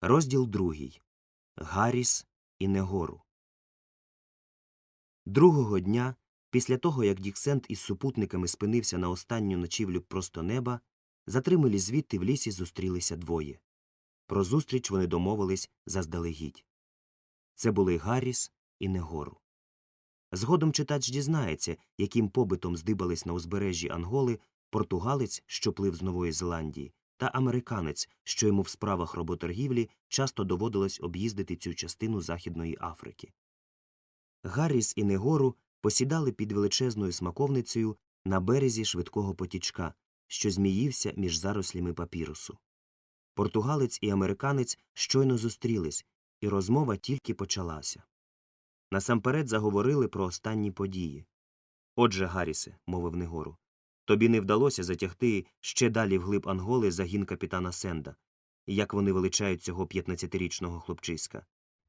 Розділ другий. Гарріс і Негору. Другого дня, після того, як Діксент із супутниками спинився на останню ночівлю просто неба, затримали звідти в лісі зустрілися двоє. Про зустріч вони домовились заздалегідь. Це були Гарріс і Негору. Згодом читач дізнається, яким побитом здибались на узбережжі Анголи португалець, що плив з Нової Зеландії, та американець, що йому в справах роботоргівлі часто доводилось об'їздити цю частину Західної Африки. Гарріс і Негору посідали під величезною смаковницею на березі швидкого потічка, що зміївся між зарослями папірусу. Португалець і американець щойно зустрілись, і розмова тільки почалася. Насамперед заговорили про останні події. Отже, Гаррісе, мовив Негору, тобі не вдалося затягти ще далі вглиб Анголи загін капітана Сенда, як вони величають цього 15-річного хлопчиська.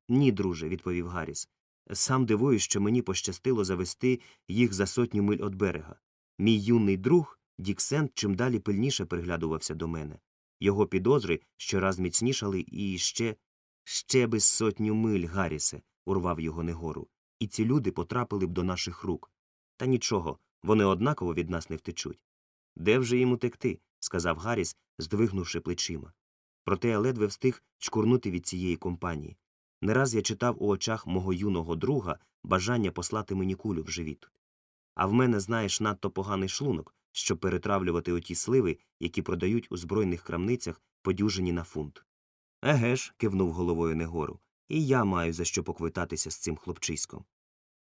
Ні, друже, відповів Гарріс. Сам дивуюсь, що мені пощастило завести їх за сотню миль від берега. Мій юний друг, Дік Сенд, чим далі пильніше приглядувався до мене. Його підозри щораз міцнішали і ще. Ще без сотню миль, Гаррісе, урвав його Негору. І ці люди потрапили б до наших рук. Та нічого, вони однаково від нас не втечуть. Де вже їм утекти? сказав Гарріс, здвигнувши плечима. Проте я ледве встиг чкурнути від цієї компанії. Не раз я читав у очах мого юного друга бажання послати мені кулю в живіт. А в мене, знаєш, надто поганий шлунок, щоб перетравлювати оті сливи, які продають у збройних крамницях подюжені на фунт. Еге ж, кивнув головою Негору, і я маю за що поквитатися з цим хлопчиськом.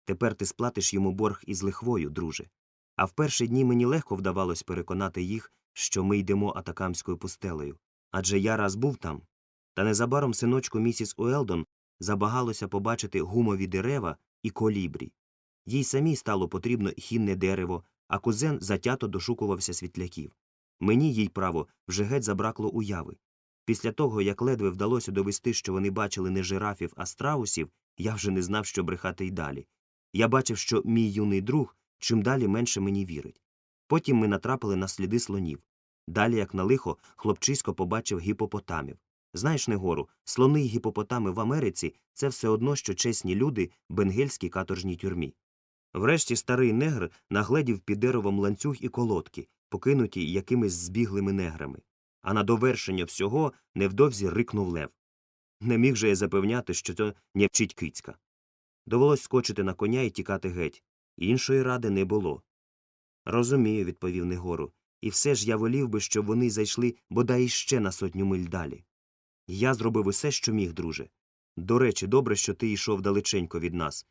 Тепер ти сплатиш йому борг із лихвою, друже. А в перші дні мені легко вдавалось переконати їх, що ми йдемо атакамською пустелею. Адже я раз був там. Та незабаром синочку місіс Уелдон забагалося побачити гумові дерева і колібрі. Їй самій стало потрібно хінне дерево, а кузен затято дошукувався світляків. Мені, їй право, вже геть забракло уяви. Після того, як ледве вдалося довести, що вони бачили не жирафів, а страусів, я вже не знав, що брехати й далі. Я бачив, що мій юний друг чим далі менше мені вірить. Потім ми натрапили на сліди слонів. Далі, як на лихо, хлопчисько побачив гіпопотамів. Знаєш, Негору, слони й гіпопотами в Америці це все одно, що чесні люди в бенгельській каторжній тюрмі. Врешті старий негр нагледів під деревом ланцюг і колодки, покинуті якимись збіглими неграми. А на довершення всього невдовзі рикнув лев. Не міг же я запевняти, що це не вчить кицька. Довелось скочити на коня і тікати геть. Іншої ради не було. Розумію, відповів Негору, і все ж я волів би, щоб вони зайшли бодай іще на сотню миль далі. Я зробив усе, що міг, друже. До речі, добре, що ти йшов далеченько від нас.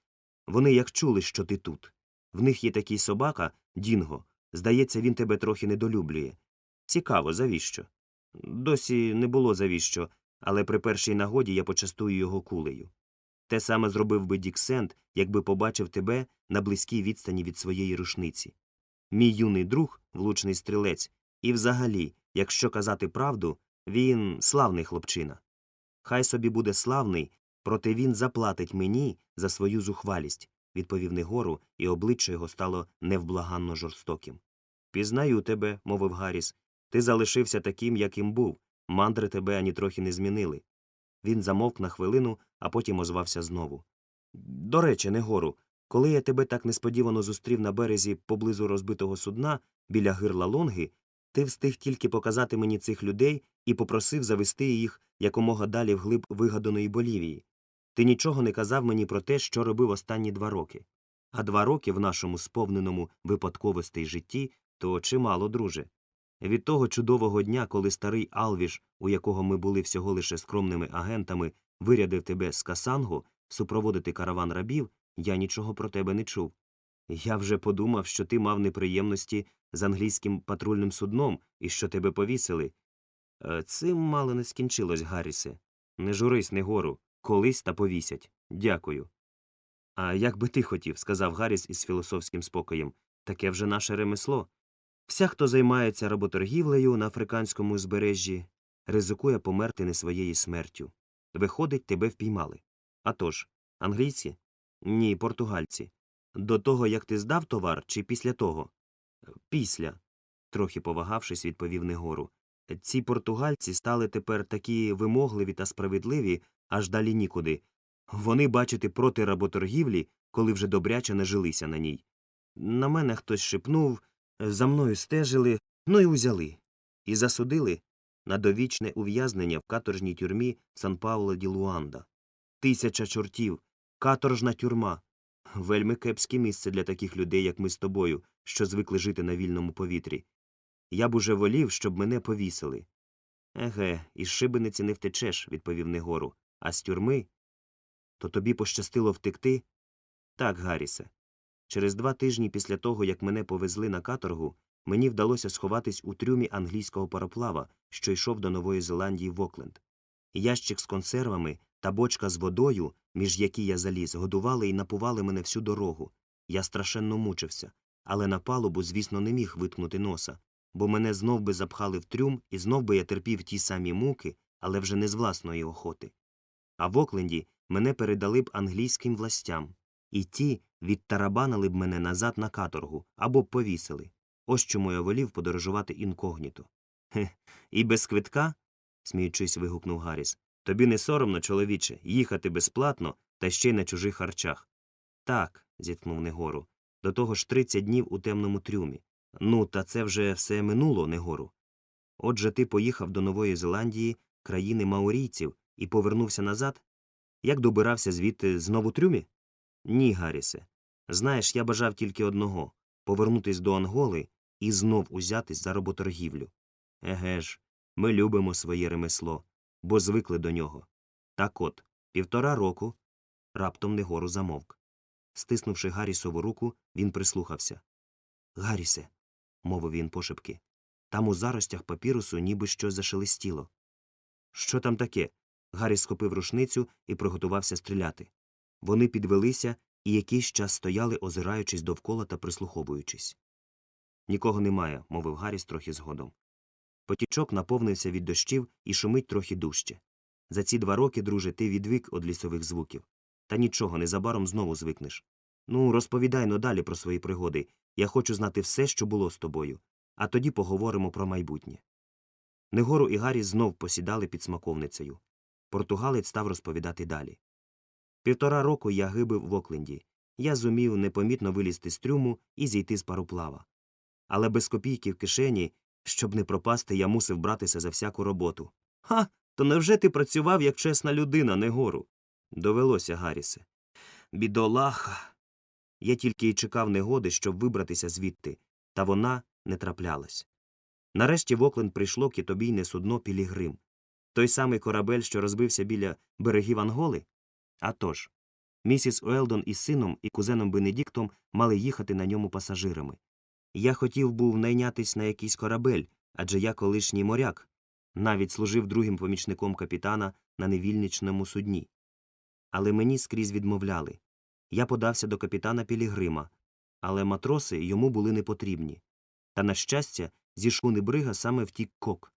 Вони як чули, що ти тут. В них є такий собака, Дінго. Здається, він тебе трохи недолюблює. Цікаво, завіщо? Досі не було завіщо, але при першій нагоді я почастую його кулею. Те саме зробив би Дік Сент, якби побачив тебе на близькій відстані від своєї рушниці. Мій юний друг влучний стрілець, і взагалі, якщо казати правду, він славний хлопчина. Хай собі буде славний, проте він заплатить мені за свою зухвалість, відповів Негору, і обличчя його стало невблаганно жорстоким. Пізнаю тебе, мовив Гарріс. Ти залишився таким, яким був. Мандри тебе ані трохи не змінили. Він замовк на хвилину, а потім озвався знову. До речі, Негору, коли я тебе так несподівано зустрів на березі поблизу розбитого судна біля гирла лонги, ти встиг тільки показати мені цих людей і попросив завести їх якомога далі вглиб вигаданої Болівії. Ти нічого не казав мені про те, що робив останні два роки. А два роки в нашому сповненому випадковостей житті то чимало, друже. Від того чудового дня, коли старий Алвіш, у якого ми були всього лише скромними агентами, вирядив тебе з Касанго супроводити караван рабів, я нічого про тебе не чув. Я вже подумав, що ти мав неприємності з англійським патрульним судном і що тебе повісили. Е, Цим мало не скінчилось, Гаррісе. Не журись, Негору, колись та повісять. Дякую. А як би ти хотів, сказав Гарріс із філософським спокоєм, таке вже наше ремесло. Вся, хто займається работоргівлею на африканському узбережжі, ризикує померти не своєю смертю. Виходить, тебе впіймали. А тож, англійці? Ні, португальці. До того, як ти здав товар, чи після того? Після, трохи повагавшись, відповів Негору. Ці португальці стали тепер такі вимогливі та справедливі, аж далі нікуди. Вони, бачите, проти работоргівлі, коли вже добряче нажилися на ній. На мене хтось шепнув, за мною стежили, ну і узяли. І засудили на довічне ув'язнення в каторжній тюрмі сан пауло ді Луанда. Тисяча чортів, каторжна тюрма. Вельми кепське місце для таких людей, як ми з тобою, що звикли жити на вільному повітрі. Я б уже волів, щоб мене повісили. Еге, із шибениці не втечеш, відповів Негору. А з тюрми? То тобі пощастило втекти? Так, Гаррісе. Через два тижні після того, як мене повезли на каторгу, мені вдалося сховатись у трюмі англійського пароплава, що йшов до Нової Зеландії в Окленд. Ящик з консервами та бочка з водою, між які я заліз, годували і напували мене всю дорогу. Я страшенно мучився, але на палубу, звісно, не міг виткнути носа, бо мене знов би запхали в трюм, і знов би я терпів ті самі муки, але вже не з власної охоти. А в Окленді мене передали б англійським властям, і ті відтарабанили б мене назад на каторгу або б повісили. Ось чому я волів подорожувати інкогніто. Хе, і без квитка? сміючись, вигукнув Гарріс. Тобі не соромно, чоловіче, їхати безплатно та ще й на чужих харчах. Так, зіткнув Негору. До того ж тридцять днів у темному трюмі. Ну, та це вже все минуло, Негору. Отже, ти поїхав до Нової Зеландії, країни маорійців, і повернувся назад? Як добирався звідти знову трюмі? Ні, Гаррісе. Знаєш, я бажав тільки одного повернутись до Анголи і знов узятись за работоргівлю. Еге ж, ми любимо своє ремесло, бо звикли до нього. Так от, півтора року раптом Негору замовк. Стиснувши Гаррісову руку, він прислухався. Гаррісе, мовив він пошепки. Там у заростях папірусу ніби щось зашелестіло. Що там таке? Гарріс схопив рушницю і приготувався стріляти. Вони підвелися і якийсь час стояли, озираючись довкола та прислуховуючись. Нікого немає, мовив Гарріс трохи згодом. Потічок наповнився від дощів і шумить трохи дужче. За ці два роки, друже, ти відвик від лісових звуків. Та нічого, незабаром знову звикнеш. Ну, розповідай но далі про свої пригоди. Я хочу знати все, що було з тобою, а тоді поговоримо про майбутнє. Негору і Гарріс знов посідали під смаковницею. Португалець став розповідати далі. Півтора року я гибив в Окленді. Я зумів непомітно вилізти з трюму і зійти з пароплава. Але без копійки в кишені, щоб не пропасти, я мусив братися за всяку роботу. Ха, то невже ти працював як чесна людина, Негору? Довелося, Гаррісе. Бідолаха. Я тільки й чекав негоди, щоб вибратися звідти, та вона не траплялась. Нарешті в Окленд прийшло китобійне судно Пілігрим. Той самий корабель, що розбився біля берегів Анголи? А тож, місіс Уелдон із сином і кузеном Бенедіктом мали їхати на ньому пасажирами. Я хотів був найнятись на якийсь корабель, адже я колишній моряк, навіть служив другим помічником капітана на невільничному судні. Але мені скрізь відмовляли. Я подався до капітана Пілігрима, але матроси йому були не потрібні. Та, на щастя, зі шхуни брига саме втік кок.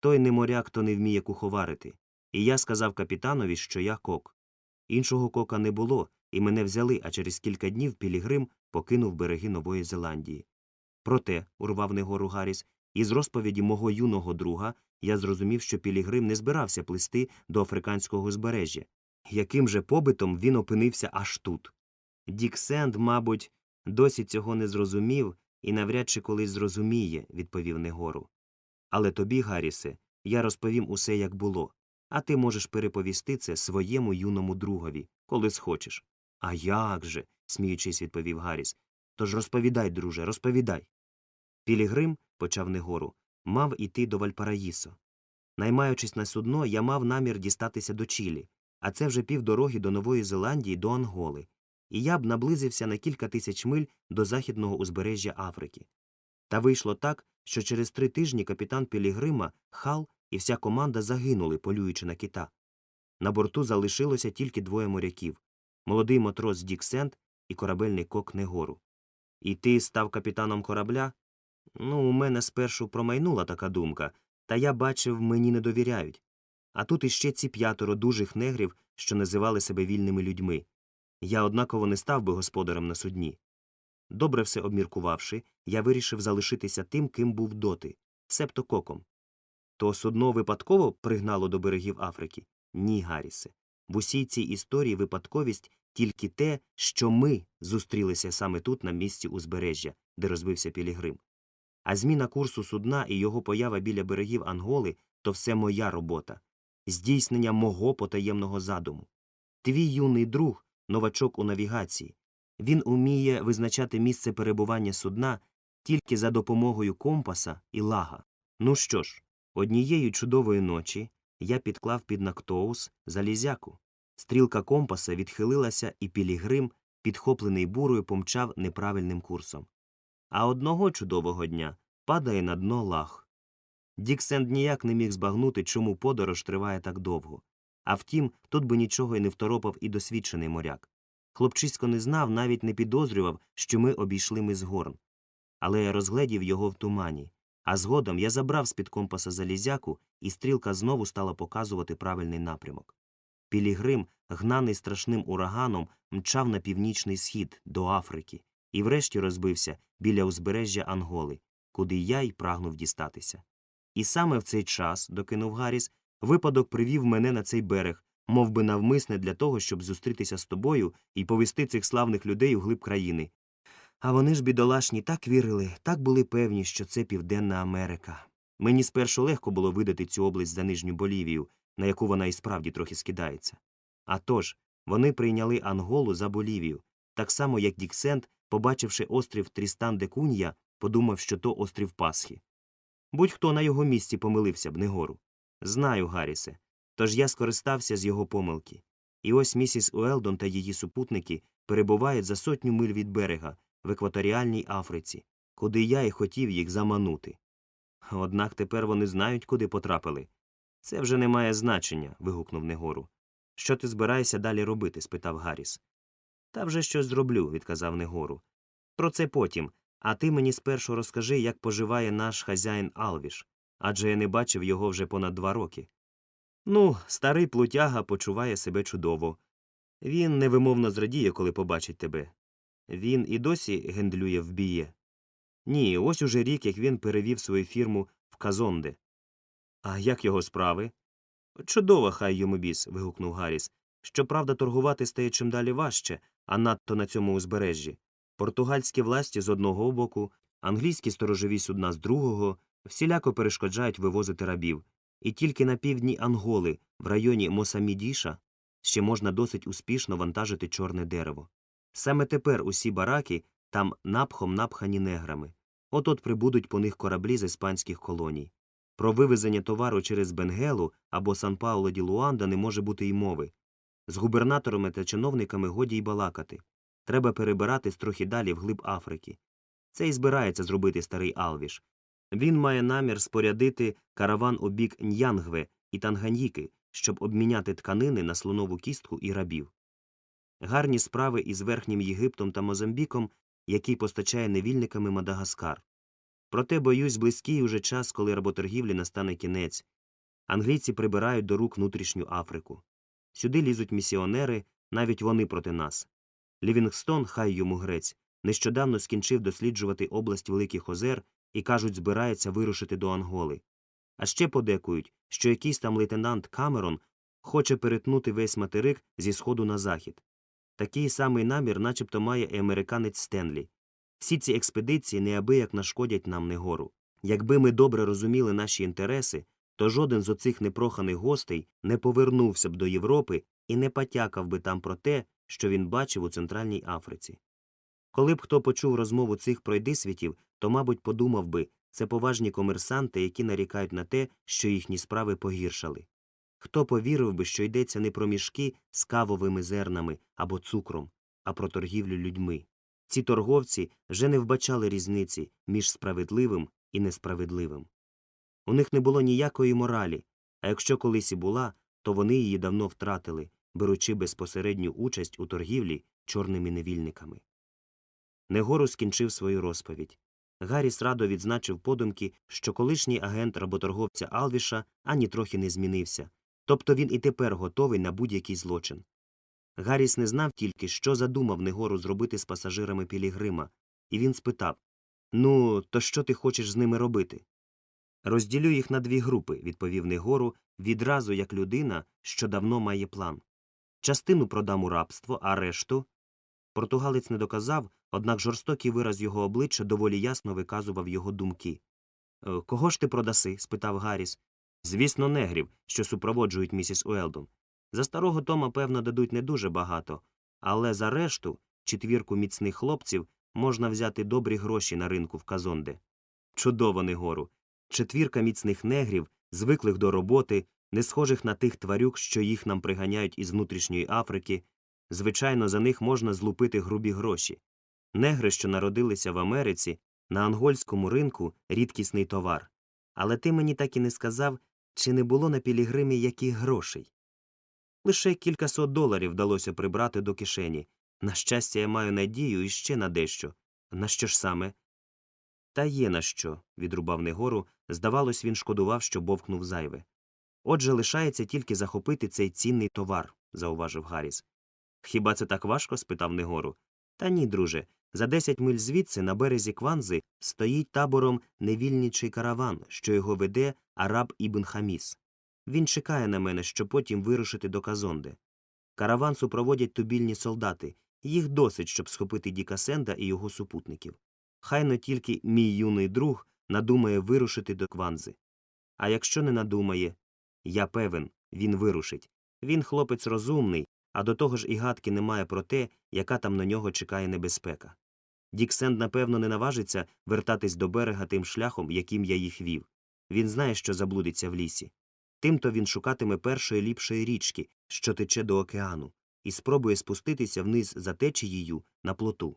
Той не моряк, то не вміє куховарити. І я сказав капітанові, що я кок. Іншого кока не було, і мене взяли, а через кілька днів Пілігрим покинув береги Нової Зеландії. Проте, урвав негору Гарріс, із розповіді мого юного друга я зрозумів, що Пілігрим не збирався плисти до африканського узбережжя. Яким же побитом він опинився аж тут? Дік Сенд, мабуть, досі цього не зрозумів і навряд чи колись зрозуміє, відповів Негору. Але тобі, Гаррісе, я розповім усе, як було, а ти можеш переповісти це своєму юному другові, коли схочеш. А як же? сміючись, відповів Гарріс. Тож розповідай, друже, розповідай. Пілігрим, почав Негору, мав іти до Вальпараїсо. Наймаючись на судно, я мав намір дістатися до Чилі, а це вже півдороги до Нової Зеландії до Анголи, і я б наблизився на кілька тисяч миль до західного узбережжя Африки. Та вийшло так, що через три тижні капітан Пілігрима, Хал і вся команда загинули, полюючи на кита. На борту залишилося тільки двоє моряків молодий матрос Дік Сент і корабельний кок Негору. І ти став капітаном корабля? Ну, у мене спершу промайнула така думка, та я бачив, мені не довіряють. А тут іще ці п'ятеро дужих негрів, що називали себе вільними людьми. Я однаково не став би господарем на судні. Добре все обміркувавши, я вирішив залишитися тим, ким був доти, себто коком. То судно випадково пригнало до берегів Африки? Ні, Гаррісе. В усій цій історії випадковість тільки те, що ми зустрілися саме тут, на місці узбережжя, де розбився Пілігрим. А зміна курсу судна і його поява біля берегів Анголи то все моя робота, здійснення мого потаємного задуму. Твій юний друг новачок у навігації. Він уміє визначати місце перебування судна тільки за допомогою компаса і лага. Ну що ж, однієї чудової ночі я підклав під Нактоус залізяку. Стрілка компаса відхилилася, і Пілігрим, підхоплений бурою, помчав неправильним курсом. А одного чудового дня падає на дно лаг. Діксенд ніяк не міг збагнути, чому подорож триває так довго. А втім, тут би нічого й не второпав і досвідчений моряк. Хлопчисько не знав, навіть не підозрював, що ми обійшли Мизгорн. Але я розгледів його в тумані. А згодом я забрав з-під компаса залізяку, і стрілка знову стала показувати правильний напрямок. Пілігрим, гнаний страшним ураганом, мчав на північний схід до Африки і врешті розбився біля узбережжя Анголи, куди я й прагнув дістатися. І саме в цей час, докинув Гарріс, випадок привів мене на цей берег, мов би навмисне для того, щоб зустрітися з тобою і повести цих славних людей у глиб країни. А вони ж, бідолашні, так вірили, так були певні, що це Південна Америка. Мені спершу легко було видати цю область за Нижню Болівію, на яку вона і справді трохи скидається. А тож, вони прийняли Анголу за Болівію, так само, як Діксент, побачивши острів Трістан де Кунья, подумав, що то острів Пасхи. Будь-хто на його місці помилився б, Негору. Знаю, Гаррісе. Тож я скористався з його помилки. І ось місіс Уелдон та її супутники перебувають за сотню миль від берега в екваторіальній Африці, куди я і хотів їх заманути. Однак тепер вони знають, куди потрапили. Це вже не має значення. вигукнув Негору. Що ти збираєшся далі робити? спитав Гарріс. Та вже щось зроблю, відказав Негору. Про це потім, а ти мені спершу розкажи, як поживає наш хазяїн Алвіш, адже я не бачив його вже понад два роки. Ну, старий плутяга почуває себе чудово. Він невимовно зрадіє, коли побачить тебе. Він і досі гендлює в біє. Ні, ось уже рік, як він перевів свою фірму в Казонде. А як його справи? Чудово, хай йому біс. вигукнув Гарріс. Щоправда, торгувати стає чим далі важче, а надто на цьому узбережжі. Португальські власті з одного боку, англійські сторожові судна з другого всіляко перешкоджають вивозити рабів, і тільки на півдні Анголи, в районі Мосамідіша, ще можна досить успішно вантажити чорне дерево. Саме тепер усі бараки там напхом напхані неграми. От от прибудуть по них кораблі з іспанських колоній. Про вивезення товару через Бенгелу або Сан Пауло ді Луанда не може бути й мови. З губернаторами та чиновниками годі й балакати. Треба перебиратись трохи далі вглиб Африки. Це і збирається зробити старий Алвіш. Він має намір спорядити караван у бік Н'янгве і Танганьїки, щоб обміняти тканини на слонову кістку і рабів. Гарні справи із Верхнім Єгиптом та Мозамбіком, який постачає невільниками Мадагаскар. Проте, боюсь, близький уже час, коли работоргівлі настане кінець. Англійці прибирають до рук внутрішню Африку. Сюди лізуть місіонери, навіть вони проти нас. Лівінгстон, хай йому грець, нещодавно скінчив досліджувати область Великих Озер і, кажуть, збирається вирушити до Анголи. А ще подекують, що якийсь там лейтенант Камерон хоче перетнути весь материк зі сходу на захід. Такий самий намір начебто має і американець Стенлі. Всі ці експедиції неабияк нашкодять нам негору. Якби ми добре розуміли наші інтереси, то жоден з оцих непроханих гостей не повернувся б до Європи і не потякав би там про те, що він бачив у Центральній Африці. Коли б хто почув розмову цих пройдисвітів, то, мабуть, подумав би, це поважні комерсанти, які нарікають на те, що їхні справи погіршали. Хто повірив би, що йдеться не про мішки з кавовими зернами або цукром, а про торгівлю людьми. Ці торговці вже не вбачали різниці між справедливим і несправедливим. У них не було ніякої моралі, а якщо колись і була, то вони її давно втратили, беручи безпосередню участь у торгівлі чорними невільниками. Негору скінчив свою розповідь. Гарріс радо відзначив подумки, що колишній агент работорговця Алвіша ані трохи не змінився, тобто він і тепер готовий на будь-який злочин. Гарріс не знав тільки, що задумав Негору зробити з пасажирами Пілігрима, і він спитав Ну, то що ти хочеш з ними робити? Розділю їх на дві групи, відповів Негору, відразу як людина, що давно має план. Частину продам у рабство, а решту. Португалець не доказав, однак жорстокий вираз його обличчя доволі ясно виказував його думки. «Е, Кого ж ти продаси? спитав Гарріс. Звісно, негрів, що супроводжують місіс Уелдон. За старого Тома, певно, дадуть не дуже багато, але за решту, четвірку міцних хлопців, можна взяти добрі гроші на ринку в Казонде. Чудово, Негору. Четвірка міцних негрів, звиклих до роботи, не схожих на тих тварюк, що їх нам приганяють із внутрішньої Африки. Звичайно, за них можна злупити грубі гроші. Негри, що народилися в Америці, на ангольському ринку рідкісний товар. Але ти мені так і не сказав, чи не було на пілігримі яких грошей. Лише кількасот доларів вдалося прибрати до кишені. На щастя, я маю надію іще на дещо. На що ж саме? Та є на що, відрубав Негору, здавалось, він шкодував, що бовкнув зайве. Отже, лишається тільки захопити цей цінний товар, зауважив Гарріс. Хіба це так важко? спитав Негору. Та ні, друже. За десять миль звідси на березі Кванзи стоїть табором невільничий караван, що його веде араб Ібн Хаміс. Він чекає на мене, щоб потім вирушити до Казонде. Караван супроводять тубільні солдати. Їх досить, щоб схопити Діка Сенда і його супутників. Хайно тільки мій юний друг надумає вирушити до Кванзи. А якщо не надумає, я певен, він вирушить. Він хлопець розумний, а до того ж і гадки немає про те, яка там на нього чекає небезпека. Дік Сенд, напевно, не наважиться вертатись до берега тим шляхом, яким я їх вів. Він знає, що заблудиться в лісі. Тимто він шукатиме першої ліпшої річки, що тече до океану, і спробує спуститися вниз за течією на плоту.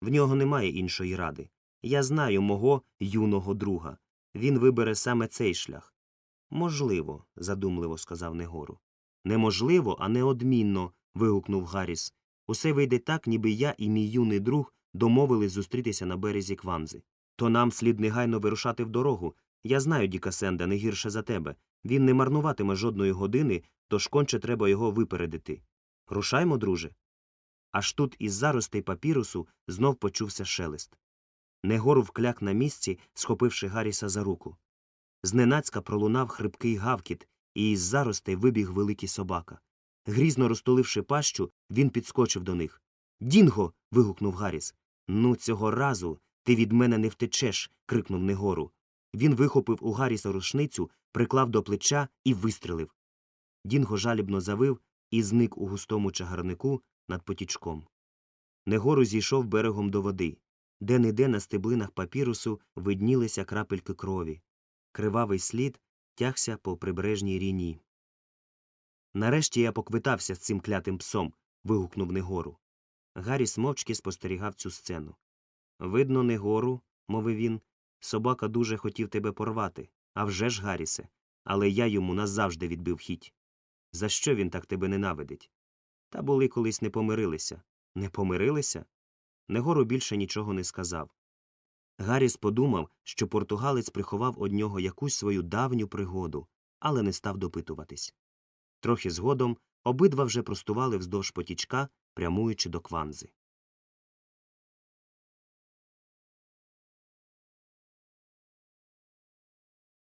В нього немає іншої ради. Я знаю мого юного друга. Він вибере саме цей шлях. Можливо, задумливо сказав Негору. Неможливо, а неодмінно. Вигукнув Гарріс. Усе вийде так, ніби я і мій юний друг домовились зустрітися на березі Квамзи. То нам слід негайно вирушати в дорогу. Я знаю Діка Сенда не гірше за тебе. Він не марнуватиме жодної години, тож конче треба його випередити. Рушаймо, друже. Аж тут із заростей папірусу знов почувся шелест. Негору вкляк на місці, схопивши Гарріса за руку. Зненацька пролунав хрипкий гавкіт, і із заростей вибіг великий собака. Грізно розтуливши пащу, він підскочив до них. Дінго. вигукнув Гарріс. Ну, цього разу ти від мене не втечеш. крикнув Негору. Він вихопив у Гарріса рушницю, приклав до плеча і вистрелив. Дінго жалібно завив і зник у густому чагарнику над потічком. Негору зійшов берегом до води. Де не на стеблинах папірусу виднілися крапельки крові. Кривавий слід тягся по прибережній ріні. Нарешті я поквитався з цим клятим псом. вигукнув Негору. Гарріс мовчки спостерігав цю сцену. Видно, Негору, мовив він, собака дуже хотів тебе порвати. А вже ж, Гаррісе, але я йому назавжди відбив хіть. За що він так тебе ненавидить? Та були колись не помирилися. Не помирилися? Негору більше нічого не сказав. Гарріс подумав, що португалець приховав од нього якусь свою давню пригоду, але не став допитуватись. Трохи згодом обидва вже простували вздовж потічка, прямуючи до кванзи.